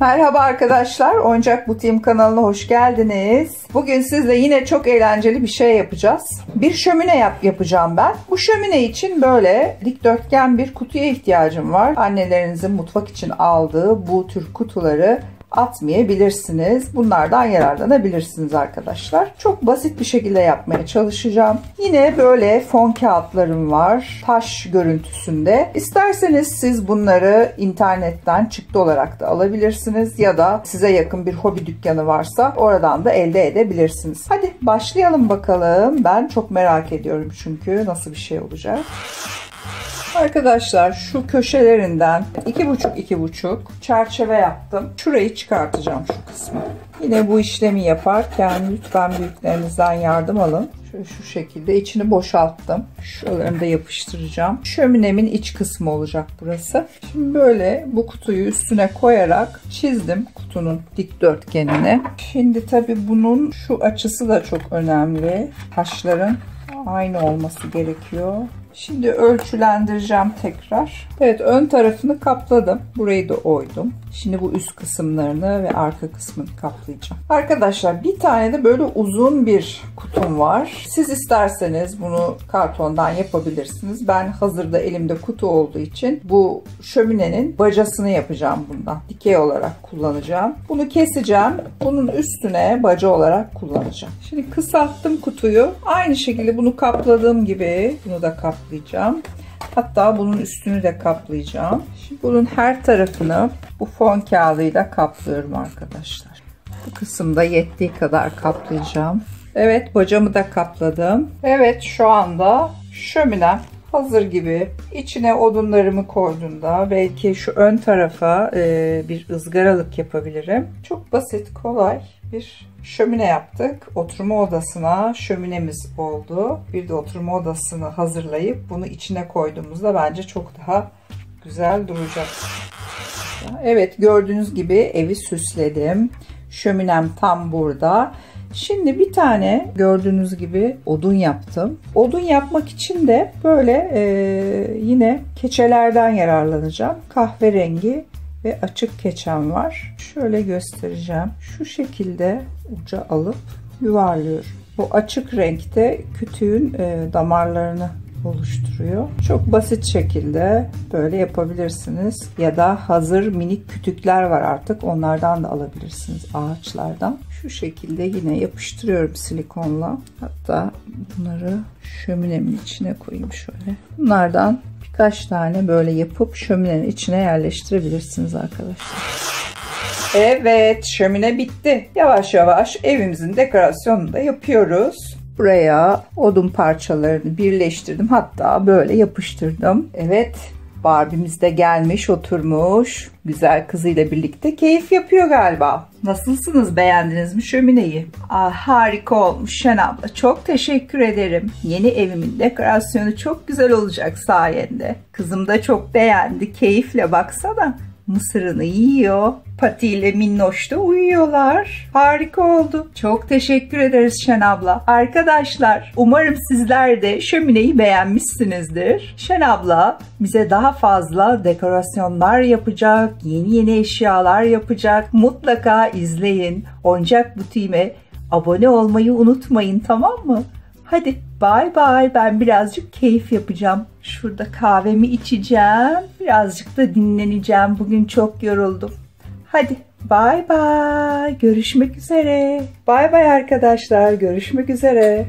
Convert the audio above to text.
Merhaba arkadaşlar, Oyuncak Butiğim kanalına hoş geldiniz. Bugün sizle yine çok eğlenceli bir şey yapacağız. Bir şömine yap yapacağım ben. Bu şömine için böyle dikdörtgen bir kutuya ihtiyacım var. Annelerinizin mutfak için aldığı bu tür kutuları atmayabilirsiniz. Bunlardan yararlanabilirsiniz arkadaşlar. Çok basit bir şekilde yapmaya çalışacağım. Yine böyle fon kağıtlarım var. Taş görüntüsünde. İsterseniz siz bunları internetten çıktı olarak da alabilirsiniz ya da size yakın bir hobi dükkanı varsa oradan da elde edebilirsiniz. Hadi başlayalım bakalım. Ben çok merak ediyorum çünkü nasıl bir şey olacak. Arkadaşlar şu köşelerinden iki buçuk iki buçuk çerçeve yaptım. Şurayı çıkartacağım şu kısmı. Yine bu işlemi yaparken lütfen büyüklerinizden yardım alın. Şöyle şu şekilde içini boşalttım. Şuralarını da yapıştıracağım. Şöminemin iç kısmı olacak burası. Şimdi böyle bu kutuyu üstüne koyarak çizdim kutunun dikdörtgenini. Şimdi tabi bunun şu açısı da çok önemli. Taşların aynı olması gerekiyor. Şimdi ölçülendireceğim tekrar. Evet ön tarafını kapladım. Burayı da oydum. Şimdi bu üst kısımlarını ve arka kısmını kaplayacağım. Arkadaşlar bir tane de böyle uzun bir kutum var. Siz isterseniz bunu kartondan yapabilirsiniz. Ben hazırda elimde kutu olduğu için bu şöminenin bacasını yapacağım bundan. Dikey olarak kullanacağım. Bunu keseceğim. Bunun üstüne baca olarak kullanacağım. Şimdi kısalttım kutuyu. Aynı şekilde bunu kapladığım gibi bunu da kaplayacağım. Hatta bunun üstünü de kaplayacağım. Şimdi bunun her tarafını bu fon kağıdıyla kaplıyorum arkadaşlar. Bu kısımda yettiği kadar kaplayacağım. Evet bacamı da kapladım. Evet şu anda şöminem hazır gibi. İçine odunlarımı koyduğumda belki şu ön tarafa e, bir ızgaralık yapabilirim. Çok basit, kolay bir şömine yaptık. Oturma odasına şöminemiz oldu. Bir de oturma odasını hazırlayıp bunu içine koyduğumuzda bence çok daha güzel duracak. Evet gördüğünüz gibi evi süsledim. Şöminem tam burada. Şimdi bir tane gördüğünüz gibi odun yaptım. Odun yapmak için de böyle e, yine keçelerden yararlanacağım. Kahverengi ve açık keçem var. Şöyle göstereceğim. Şu şekilde uca alıp yuvarlıyorum. Bu açık renkte kütüğün e, damarlarını oluşturuyor. Çok basit şekilde böyle yapabilirsiniz. Ya da hazır minik kütükler var artık. Onlardan da alabilirsiniz ağaçlardan. Şu şekilde yine yapıştırıyorum silikonla. Hatta bunları şöminemin içine koyayım şöyle. Bunlardan birkaç tane böyle yapıp şöminenin içine yerleştirebilirsiniz arkadaşlar. Evet şömine bitti. Yavaş yavaş evimizin dekorasyonunu da yapıyoruz. Buraya odun parçalarını birleştirdim. Hatta böyle yapıştırdım. Evet Barbie'miz de gelmiş oturmuş. Güzel kızıyla birlikte keyif yapıyor galiba. Nasılsınız beğendiniz mi şömineyi? Ah, harika olmuş Şen abla. Çok teşekkür ederim. Yeni evimin dekorasyonu çok güzel olacak sayende. Kızım da çok beğendi. Keyifle baksana mısırını yiyor. Pati ile Minnoş da uyuyorlar. Harika oldu. Çok teşekkür ederiz Şen abla. Arkadaşlar umarım sizler de şömineyi beğenmişsinizdir. Şen abla bize daha fazla dekorasyonlar yapacak, yeni yeni eşyalar yapacak. Mutlaka izleyin. Oyuncak butiğime abone olmayı unutmayın tamam mı? Hadi bay bay ben birazcık keyif yapacağım. Şurada kahvemi içeceğim. Birazcık da dinleneceğim. Bugün çok yoruldum. Hadi bay bay. Görüşmek üzere. Bay bay arkadaşlar. Görüşmek üzere.